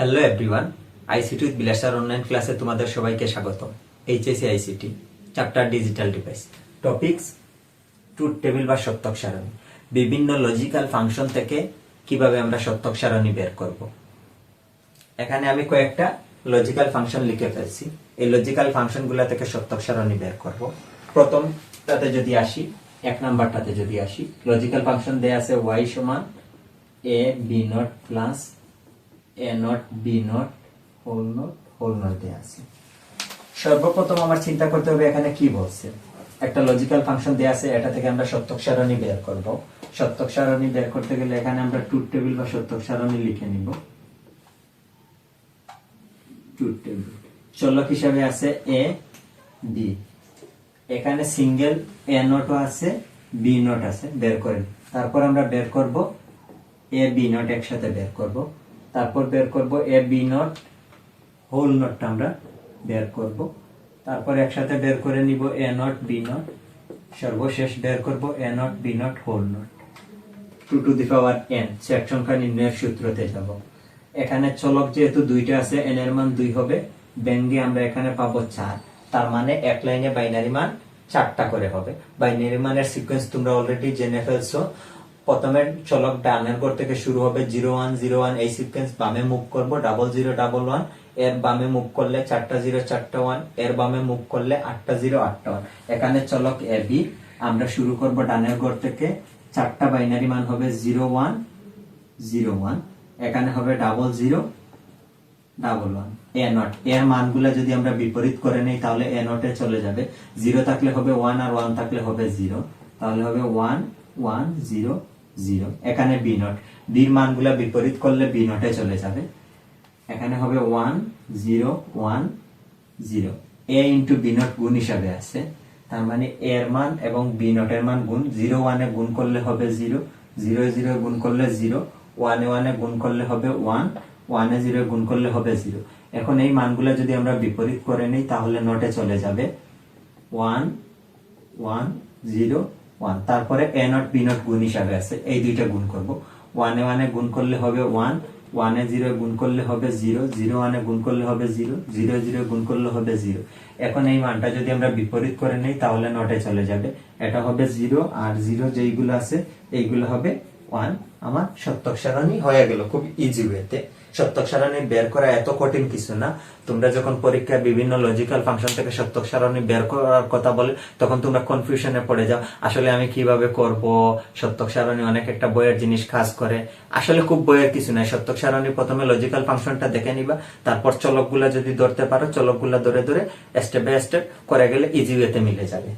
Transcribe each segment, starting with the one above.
Hello everyone ICT with বিলাসার online ক্লাসে তোমাদের সবাইকে স্বাগত HSC ICT chapter digital device topics truth table বা সত্যক সারণী। বিভিন্ন লজিক্যাল ফাংশন থেকে কীভাবে আমরা সত্যক সারণী বের করব। এখানে আমি কয়েকটা লজিক্যাল ফাংশন লিখে ফেলছি। এই লজিক্যাল ফাংশনগুলো থেকে সত্যক সারণী বের করব। প্রথমটাতে যদি আসি, এক নাম্বারটাতে যদি আসি লজিক্যাল ফাংশন দেয়া আছে ওয়াই সমান A B not plus A not B not whole not whole not দেয়া আছে। সর্বপ্রথম আমার চিন্তা করতে হবে এখানে কি বলছে। একটা লজিক্যাল ফাংশন দেয়া আছে, এটা থেকে আমরা সত্যক সারণী বের করব। সত্যক সারণী বের করতে গেলে এখানে আমরা ট্রুথ টেবিল বা সত্যক সারণী লিখে নিব। ট্রুথ টেবিল চলক হিসাবে আছে এ বি এখানে সিঙ্গেল এ নটও আছে বি নট আছে, বের করেন তারপর আমরা বের করব এ বি নট একসাথে বের করব। তারপর বের করব এ বি নট হোল নটটা আমরা বের করব। তারপর একসাথে বের করে নিব এ নট বি নট সর্বশেষ বের করব A not B not whole not two to the power N set সংখ্যা নির্ণয়ের সূত্রতে যাব। এখানে চলক যেহেতু দুইটা আছে এন এর মান দুই হবে ব্যঙ্গে আমরা এখানে পাবো চার। তার মানে এক লাইনে বাইনারি মান চারটা করে হবে। বাইনারি মানের সিকোয়েন্স তোমরা অলরেডি জেনে ফেলছো। প্রথমে চলক ডানের ঘর থেকে শুরু হবে জিরো ওয়ান জিরো ওয়ান এই সিকোয়েন্স বামে মুভ করব ডাবল জিরো ডাবল ওয়ানের বামে মুভ করলে চারটা জিরো চারটা ওয়ানের বামে মুভ করলে আটটা জিরো আটটা ওয়ান এখানে চলক এ বি আমরা শুরু করব ডানের ঘর থেকে। চারটা বাইনারি মান হবে জিরো ওয়ান জিরো ওয়ান, এখানে হবে double zero double one A not এর মানগুলা যদি আমরা বিপরীত করে নেই, তাহলে এ নটে চলে যাবে। জিরো থাকলে হবে ওয়ান আর ওয়ান থাকলে হবে জিরো তাহলে হবে ওয়ান ওয়ান জিরো জিরো। এখানে বি নট। বির মানগুলা বিপরীত করলে বি নটে চলে যাবে। এখানে হবে one, zero one, zero. A into B not গুণ হিসাবে আছে। তার মানে এ এর মান এবং বি নটের মান গুণ। জিরো ওয়ানে গুণ করলে হবে জিরো। জিরো জিরো গুণ করলে জিরো। ওয়ানে ওয়ানে গুণ করলে হবে ওয়ান। ওয়ানে জিরো গুণ করলে হবে জিরো। এখন এই মানগুলো যদি আমরা বিপরীত করে নিই, তাহলে নটে চলে যাবে। ওয়ান ওয়ান, জিরো ওয়ান তারপরে এ নট বি নট গুণ হিসাবে আছে। এই দুইটা গুণ করব। ওয়ানে ওয়ানে গুণ করলে হবে ওয়ান ওয়ানে জিরো গুণ করলে হবে জিরো জিরো ওয়ানে গুণ করলে হবে জিরো জিরো জিরো গুণ করলে হবে জিরো এখন এই মানটা যদি আমরা বিপরীত করে নেই, তাহলে নটে চলে যাবে। এটা হবে জিরো আর জিরো যেইগুলো আছে, এইগুলো হবে ওয়ান আমার সত্যক সারণী হয়ে গেল খুব ইজি ওয়েতে সত্যক সারণী বের করা এত কঠিন কিছু না। তোমরা যখন পরীক্ষায় বিভিন্ন লজিক্যাল ফাংশন থেকে সত্যক সারণী বের করার কথা বলে, তখন তোমরা কনফিউশনে পড়ে যাও। আসলে আমি কীভাবে করব? সত্যক সারণী অনেক একটা বইয়ের জিনিস কাজ করে। আসলে খুব বইয়ের কিছু নাই। সত্যক সারণী প্রথমে লজিক্যাল ফাংশনটা দেখে নিবা। তারপর চলকগুলা যদি ধরতে পারো, চলকগুলা ধরে ধরে স্টেপ বাই স্টেপ করে গেলে ইজি ওয়েতে মিলে যাবে।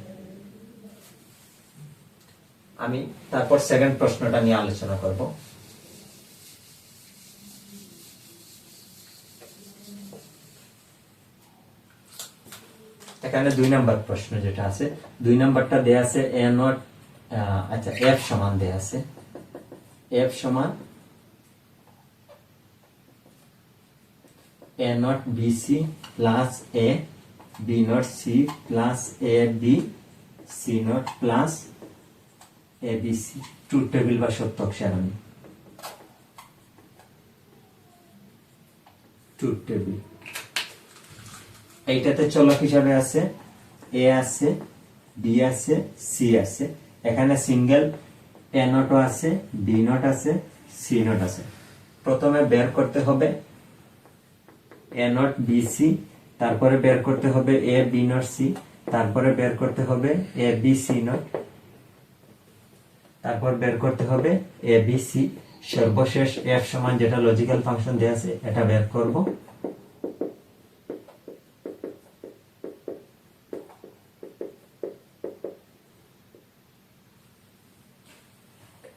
আমি তারপর সেকেন্ড প্রশ্নটা নিয়ে আলোচনা করব। এখানে দুই নাম্বার প্রশ্ন যেটা আছে, দুই নাম্বারটা দেয়া আছে এ নট আচ্ছা এফ সমান দেয়া আছে। এফ সমান A not BC plus A, B not C plus A, B C not plus ABC truth table বা সত্যক সারণী ট্রুথ টেবিল। এইটাতে চলক হিসাবে আছে এ আছে বি আছে সি আছে। এখানে সিঙ্গেল এ নটও আছে বি নট আছে সি নট আছে। প্রথমে বের করতে হবে এ নট বি সি তারপরে বের করতে হবে এ বি নট সি তারপরে বের করতে হবে এ বি সি নট তারপর বের করতে হবে এ বি সি সর্বশেষ এফ সমান যেটা লজিক্যাল ফাংশন দেয়া আছে, এটা বের করব।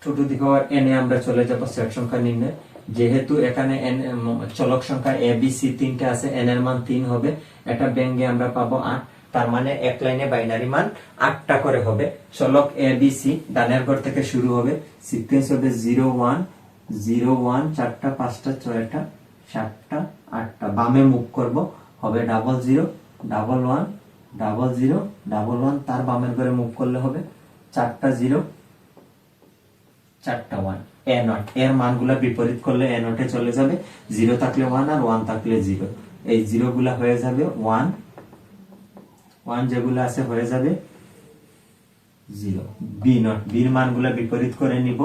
Two to the power N এ আমরা চলে যাব সেট সংখ্যা নির্ণয়। যেহেতু এখানে n চলক সংখ্যা এ বি সি তিনটা আছে এন এর মান তিন হবে, এটা ব্যঙ্গে আমরা পাবো আট, তার মানে এক লাইনে বাইনারি মান আটটা করে হবে। চলক এ বি সি ডানের ঘর থেকে শুরু হবে সিকোয়েন্স হবে জিরো, ওয়ান জিরো, ওয়ান, চারটা, পাঁচটা, ছয়টা, সাতটা, আটটা। বামে মুখ করব, হবে double zero double one double zero double one তার বামের ঘরে মুভ করলে হবে চারটা, জিরো চারটা ওয়ান এ নট এর মানগুলা বিপরীত করলে এ নটে চলে যাবে। জিরো থাকলে ওয়ান আর ওয়ান থাকলে জিরো এই জিরো গুলা হয়ে যাবে ওয়ান ওয়ান যেগুলো আছে হয়ে যাবে জিরো বি নট বির মানগুলা বিপরীত করে নিব।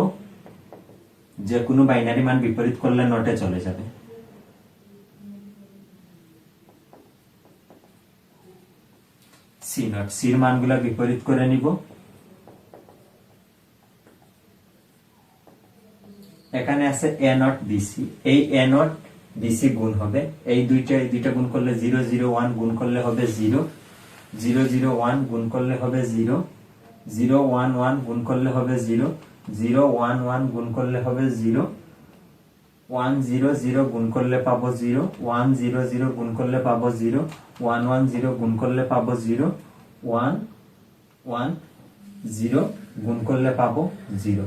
যে কোনো বাইনারি মান বিপরীত করলে নটে চলে যাবে। সি নট সির মানগুলা বিপরীত করে নিব। এখানে আছে এ নট বিসি এই এ নট বিসি গুণ হবে। এই দুইটা এই দুইটা গুণ করলে জিরো জিরো ওয়ান গুণ করলে হবে জিরো জিরো জিরো ওয়ান গুণ করলে হবে জিরো জিরো ওয়ান ওয়ান গুণ করলে হবে জিরো জিরো ওয়ান ওয়ান গুণ করলে হবে জিরো ওয়ান জিরো জিরো গুণ করলে পাবো জিরো ওয়ান জিরো জিরো গুণ করলে পাবো জিরো ওয়ান ওয়ান জিরো গুণ করলে পাবো জিরো ওয়ান ওয়ান জিরো গুণ করলে পাবো জিরো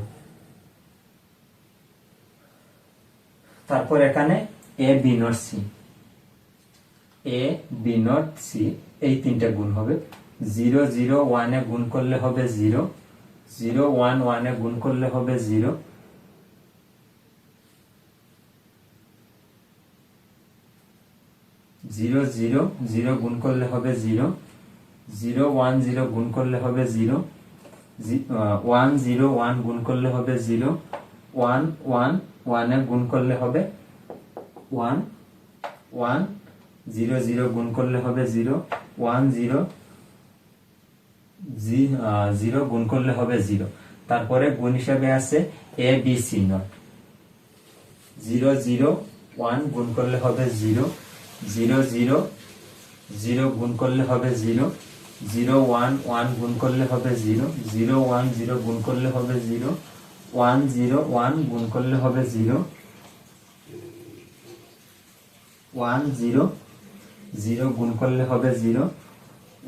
তারপর এখানে A B not C A B not C এই তিনটা গুণ হবে। জিরো জিরো, ওয়ানে গুণ করলে হবে জিরো। জিরো, ওয়ান, ওয়ানে গুণ করলে হবে জিরো। জিরো জিরো জিরো গুণ করলে হবে জিরো। জিরো, ওয়ান, জিরো গুণ করলে হবে জিরো। ওয়ান জিরো, ওয়ান গুণ করলে হবে জিরো। ওয়ান ওয়ান ওয়ানে গুণ করলে হবে ওয়ান ওয়ান জিরো জিরো গুণ করলে হবে জিরো ওয়ান জিরো জিরো গুণ করলে হবে জিরো তারপরে গুণ হিসাবে আছে A B C not zero zero one গুণ করলে হবে জিরো জিরো জিরো জিরো গুণ করলে হবে জিরো জিরো ওয়ান ওয়ান গুণ করলে হবে জিরো জিরো ওয়ান জিরো গুণ করলে হবে জিরো ওয়ান জিরো ওয়ান গুণ করলে হবে জিরো। ওয়ান জিরো জিরো গুণ করলে হবে জিরো।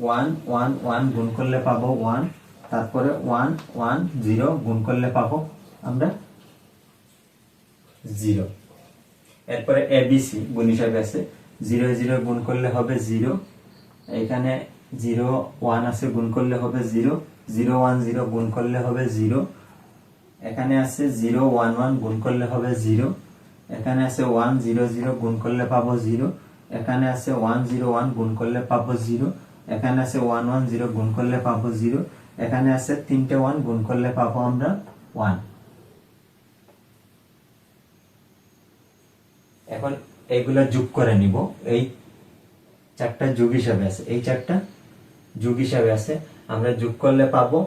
ওয়ান ওয়ান ওয়ান গুণ করলে পাবো ওয়ান। তারপরে ওয়ান ওয়ান, জিরো গুণ করলে পাবো আমরা জিরো। এরপরে এবিসি গুণ হিসাবে আছে। জিরো জিরো গুণ করলে হবে জিরো। এখানে জিরো, ওয়ান আছে, গুণ করলে হবে জিরো। জিরো, ওয়ান, জিরো গুণ করলে হবে জিরো। এখানে আছে জিরো ওয়ান ওয়ান গুণ করলে হবে জিরো। এখানে আছে ওয়ান জিরো জিরো গুণ করলে পাবো জিরো। এখানে আছে ওয়ান জিরো ওয়ান গুণ করলে পাবো জিরো। এখানে আছে ওয়ান ওয়ান জিরো গুণ করলে পাবো জিরো। এখানে আছে তিনটে ওয়ান গুণ করলে পাবো আমরা ওয়ান। এখন এইগুলা যোগ করে নিব। এই চারটা যোগ হিসাবে আছে। এই চারটা যোগ হিসাবে আছে। আমরা যোগ করলে পাবো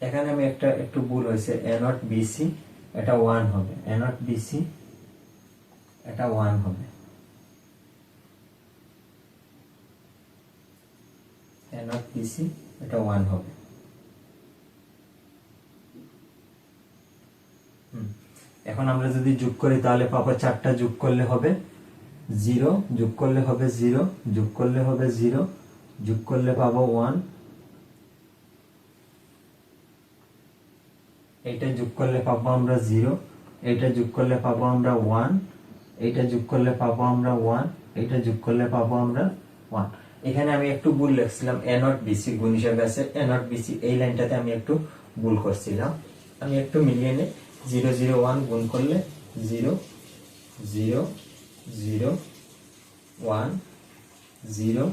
এখানে আমি একটা, একটু ভুল হয়েছে। এ বিসি এটা ওয়ান হবে। এ বিসি এটা ওয়ান হবে। এখন আমরা যদি যোগ করি, তাহলে পাবো চারটা যোগ করলে হবে জিরো যোগ করলে হবে জিরো যোগ করলে হবে জিরো যোগ করলে পাবো ওয়ান এইটা যোগ করলে পাবো আমরা জিরো এটা যোগ করলে পাবো আমরা ওয়ান এটা যোগ করলে পাবো আমরা ওয়ান এটা যোগ করলে পাবো আমরা ওয়ান। এখানে আমি একটু ভুল লিখছিলাম, এ নট বিসি গুণ হিসাবে আছে, এ নট বিসি এই লাইনটাতে আমি একটু ভুল করছিলাম। আমি একটু মিলিয়ে নিই, জিরো জিরো, ওয়ান গুণ করলে zero zero zero, one, zero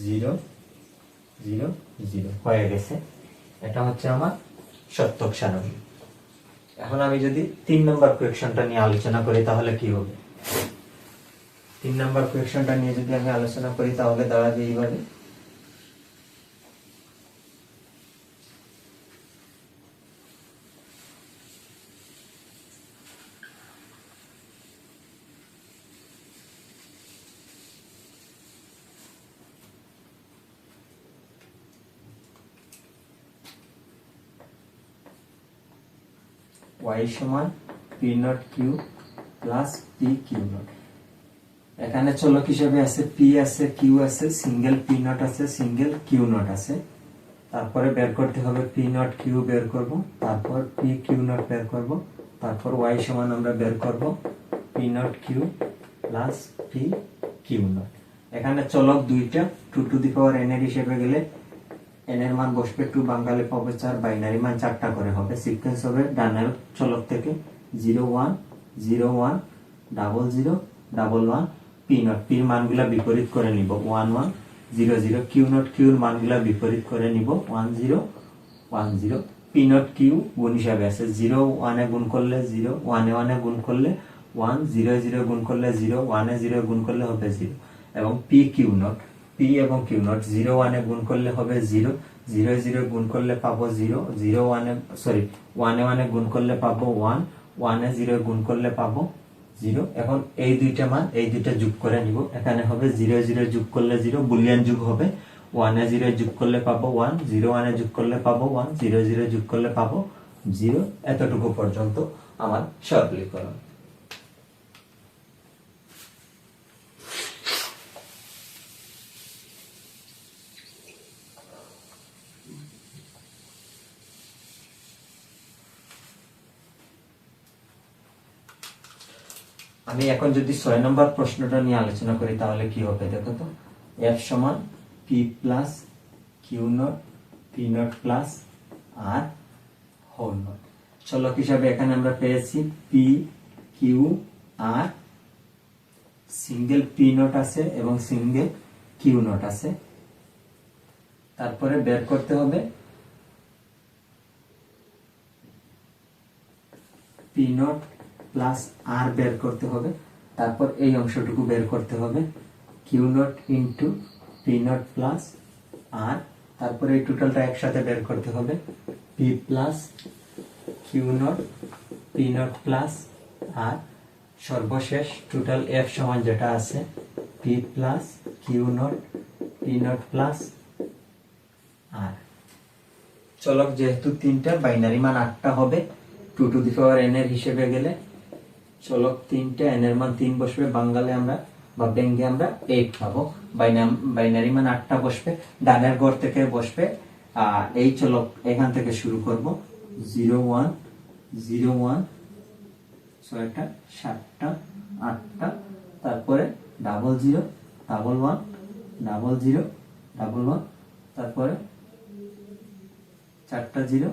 zero zero zero. হয়ে গেছে। এটা হচ্ছে আমার সত্যক সারণী। এখন আমি যদি তিন নম্বর কোয়েকশনটা নিয়ে আলোচনা করি, তাহলে কি হবে? তিন নম্বর কোয়েকশনটা নিয়ে যদি আমি আলোচনা করি, তাহলে দাঁড়াবে এইভাবে। Y সমান P not Q plus P Q not এখানে চলক হিসেবে আছে পি আছে কিউ আছে সিঙ্গেল পি নট আছে সিঙ্গেল কিউ নট আছে। তারপরে বের করতে হবে পি নট কিউ বের করব, তারপর পি কিউ নট বের করব, তারপর y সমান আমরা বের করব P not Q plus P Q not এখানে চলক দুইটা two to the power N এর হিসেবে গেলে এন এর মান বসবে টু বাঙালি পাবে চার, বাইনারি মান চারটা করে হবে। সিকোয়েন্স হবে ডানের চলক থেকে zero one zero one double zero double one P not পির মানগুলা বিপরীত করে নিব। One one zero zero Q not কিউর মানগুলা বিপরীত করে নিব। One zero one zero P not Q গুণ হিসাবে আছে। জিরো ওয়ানে গুণ করলে জিরো ওয়ানে ওয়ানে গুণ করলে ওয়ান জিরো জিরো গুণ করলে জিরো ওয়ানে জিরো গুণ করলে হবে জিরো এবং পি কিউ নট পি এবং কিউ নট জিরো ওয়ানে গুণ করলে হবে জিরো জিরো জিরো গুণ করলে পাবো জিরো জিরো ওয়ানে সরি ওয়ানে ওয়ানে গুণ করলে পাবো ওয়ান ওয়ানে জিরো গুণ করলে পাবো জিরো এখন এই দুইটা মান, এই দুইটা যোগ করে নিব। এখানে হবে জিরো জিরো যোগ করলে জিরো বুলিয়ান যোগ হবে। ওয়ানে জিরো যোগ করলে পাবো ওয়ান জিরো ওয়ানে যোগ করলে পাবো ওয়ান জিরো জিরো যোগ করলে পাবো জিরো এতটুকু পর্যন্ত আমার সরলীকরণ। আমি এখন যদি ছয় নম্বর প্রশ্নটা নিয়ে আলোচনা করি, তাহলে কি হবে দেখো তো? এফ সমান P plus Q not P not plus R whole not চলক হিসাবে এখানে আমরা পেয়েছি P Q R single P not আছে এবং সিঙ্গেল কিউ নট আছে। তারপরে বের করতে হবে পি নট প্লাস আর বের করতে হবে। তারপর এই অংশটুকু বের করতে হবে। Q not into P not plus R তারপরে এই টোটালটা একসাথে বের করতে হবে। P plus Q not P not plus R সর্বশেষ টোটাল এফ সমান যেটা আছে P plus Q not P not plus R চলক যেহেতু তিনটা বাইনারি মান আটটা হবে। Two to the power N এর হিসেবে গেলে চলক তিনটা এন এর মান তিন বসবে, বাঙ্গালে আমরা বা ব্যঙ্গে আমরা এইট পাবো। বাইনারি মান আটটা বসবে, ডানের ঘর থেকে বসবে এই চলক এখান থেকে শুরু করব। জিরো ওয়ান জিরো ওয়ান ছয়টা, সাতটা, আটটা, তারপরে double zero double one double zero double one তারপরে চারটা জিরো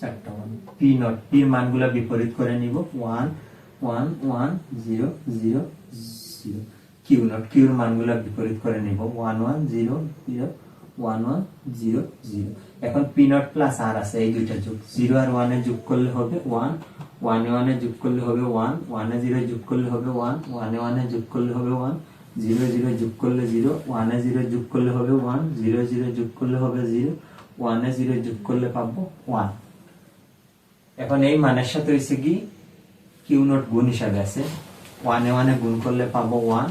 চারটা ওয়ান পি নট পির মানগুলা বিপরীত করে নিব one one one zero zero zero Q not কিউর মানগুলা বিপরীত করে নিব one one zero zero one one zero zero এখন পি নট প্লাস আর আছে, এই দুইটা যোগ। জিরো আর ওয়ানে যোগ করলে হবে ওয়ান ওয়ানে ওয়ানে যোগ করলে হবে ওয়ান ওয়ানে জিরো যোগ করলে হবে ওয়ান ওয়ানে ওয়ানে যোগ করলে হবে ওয়ান জিরো জিরো যোগ করলে জিরো ওয়ানে জিরো যোগ করলে হবে ওয়ান জিরো জিরো যোগ করলে হবে জিরো ওয়ানে জিরো যোগ করলে পাবো ওয়ান এখন এই মানের সাথে হয়েছে কি? কিউ নোট গুণ হিসাবে আছে। ওয়ানে ওয়ানে গুণ করলে পাবো ওয়ান।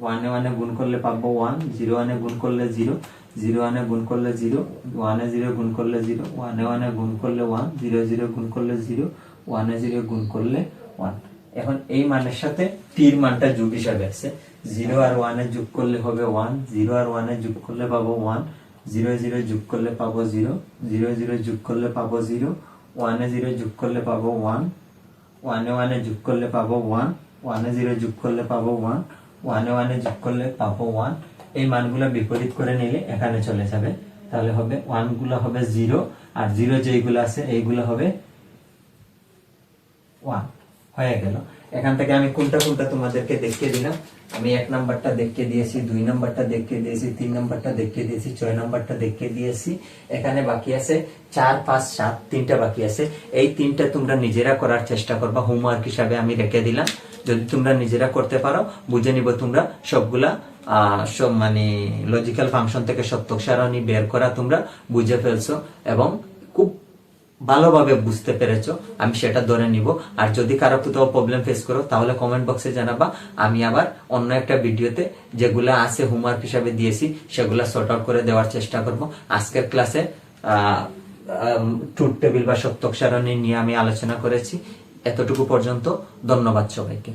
ওয়ানে ওয়ানে গুণ করলে পাবো ওয়ান। জিরো ওয়ানে গুণ করলে জিরো। জিরো ওয়ানে গুণ করলে জিরো। ওয়ানে জিরো গুণ করলে জিরো। ওয়ানে ওয়ানে গুণ করলে ওয়ান। জিরো জিরো গুণ করলে জিরো। ওয়ানে জিরো গুণ করলে ওয়ান। এখন এই মানের সাথে টির মানটা যোগ হিসাবে আছে। জিরো আর ওয়ানে যোগ করলে হবে ওয়ান। জিরো আর ওয়ানে যোগ করলে পাবো ওয়ান। জিরো জিরো যোগ করলে পাবো জিরো জিরো জিরো যোগ করলে পাবো জিরো, ওয়ানে জিরো যোগ করলে পাবো ওয়ান, ওয়ানে ওয়ানে যোগ করলে পাবো ওয়ান, ওয়ানে জিরো যোগ করলে পাবো ওয়ান, ওয়ানে ওয়ানে যোগ করলে পাবো ওয়ান। এই মানগুলো বিপরীত করে নিলে এখানে চলে যাবে। তাহলে হবে ওয়ানগুলো হবে জিরো, আর জিরো যেইগুলো আছে এইগুলো হবে ওয়ান। হয়ে গেল। এখান থেকে আমি কোনটা কোনটা তোমাদেরকে দেখিয়ে দিলাম। আমি এক নাম্বারটা দেখিয়ে দিয়েছি, দুই নাম্বারটা দেখিয়ে দিয়েছি, তিন নাম্বারটা দেখিয়ে দিয়েছি, ছয় নাম্বারটা দেখিয়ে দিয়েছি। এখানে বাকি আছে চার, পাঁচ, সাত, তিনটা বাকি আছে। এই তিনটা তোমরা নিজেরা করার চেষ্টা করবা। হোমওয়ার্ক হিসাবে আমি রেখে দিলাম। যদি তোমরা নিজেরা করতে পারো, বুঝে নিব তোমরা সবগুলা সব মানে লজিক্যাল ফাংশন থেকে সত্যক সারণী বের করা তোমরা বুঝে ফেলছো এবং ভালোভাবে বুঝতে পেরেছ, আমি সেটা ধরে নিব। আর যদি কারও কোথাও প্রবলেম ফেস করো, তাহলে কমেন্ট বক্সে জানাবা। আমি আবার অন্য একটা ভিডিওতে যেগুলা আছে হোমওয়ার্ক হিসাবে দিয়েছি, সেগুলা সর্ট আউট করে দেওয়ার চেষ্টা করব। আজকের ক্লাসে ট্রুথ টেবিল বা সত্যক সারণী নিয়ে আমি আলোচনা করেছি। এতটুকু পর্যন্ত ধন্যবাদ সবাইকে।